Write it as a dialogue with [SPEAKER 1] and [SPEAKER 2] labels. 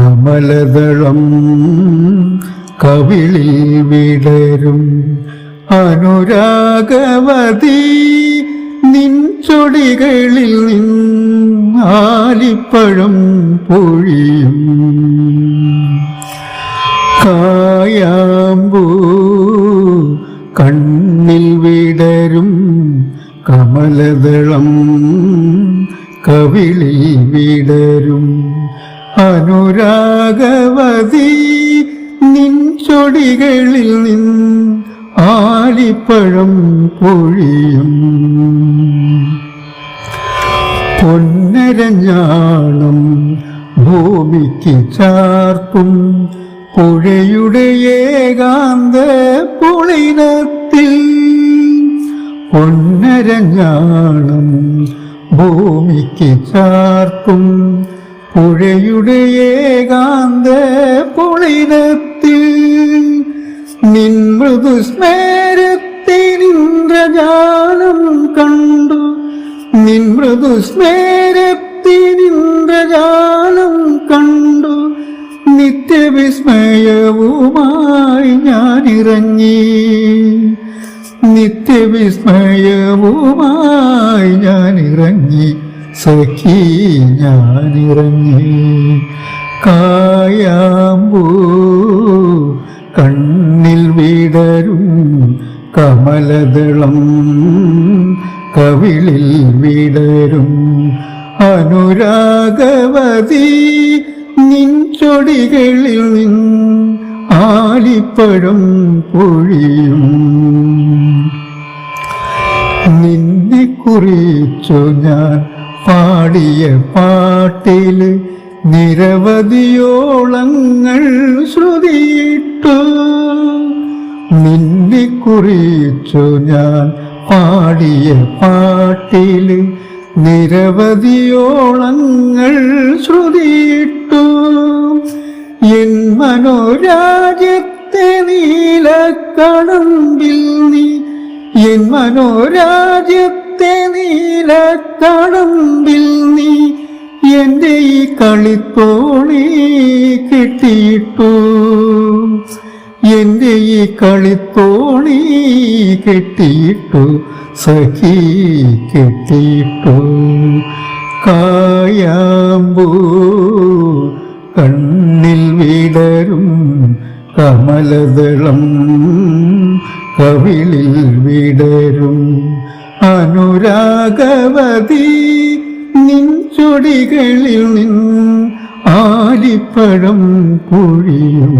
[SPEAKER 1] കമലദളം കവിളിൽ വിടരും. അനുരാഗവതി നിൻ ചൊടികളിൽ ആലിപ്പഴം പൊഴിയും. കായാമ്പൂ കണ്ണിൽ വിടരും. കമലദളം കവിളിൽ വിടരും. അനുരാഗവതി നിൻ ചൊടികളിൽ നിന്ന് ആലിപ്പഴം പൊഴിയും. പൊന്നരഞ്ഞാണം ഭൂമിക്ക് ചാർത്തും പുഴയുടെ ഏകാന്ത പുളിനത്തിൽ. പൊന്നരഞ്ഞാണം ഭൂമിക്ക് ചാർത്തും പുഴയുടെ ഏകാന്ത പുളിനത്തിൽ സ്മേരത്തിനിന്ദ്രജാലം കണ്ടു. നിൻ മൃദു സ്മേരത്തിനിന്ദ്രജാലം കണ്ടു. നിത്യവിസ്മയവുമായി ഞാനിറങ്ങി. നിത്യവിസ്മയവുമായി ഞാനിറങ്ങി. സഖി ഞാനിറങ്ങി കായാമ്പൂ കണ്ണിൽ വിടരും കമലദളം കവിളിൽ വിടരും. അനുരാഗവതി നിൻചൊടികളിൽ നിൻ ആലിപ്പഴം പൊഴിയും. നിന്നെ കുറിച്ചു ഞാൻ പാടിയ പാട്ടിൽ നിരവധിയോളങ്ങൾ ശ്രുതിയിട്ടു. നിന്നെ കുറിച്ചു ഞാൻ പാടിയ പാട്ടിൽ നിരവധിയോളങ്ങൾ ശ്രുതിയിട്ടു. എൻ മനോരാജ്യത്തെ നീലക്കടമ്പിൽ നീ എൻ മനോരാജ്യത്തെ നീലക്കടമ്പിൽ നീ എന്റെ ഈ കളിപ്പോളി കെട്ടിയിട്ടു. എന്റെ ഈ കളിപ്പോളി കെട്ടിയിട്ടു സഖി കെട്ടിയിട്ടു. കായാമ്പൂ കണ്ണിൽ വിടരും കമലദളം കവിളിൽ വിടരും അനുരാഗവതി നിൻ ചൊടികളിൽ നിൻ ആലിപ്പഴം പൊഴിയും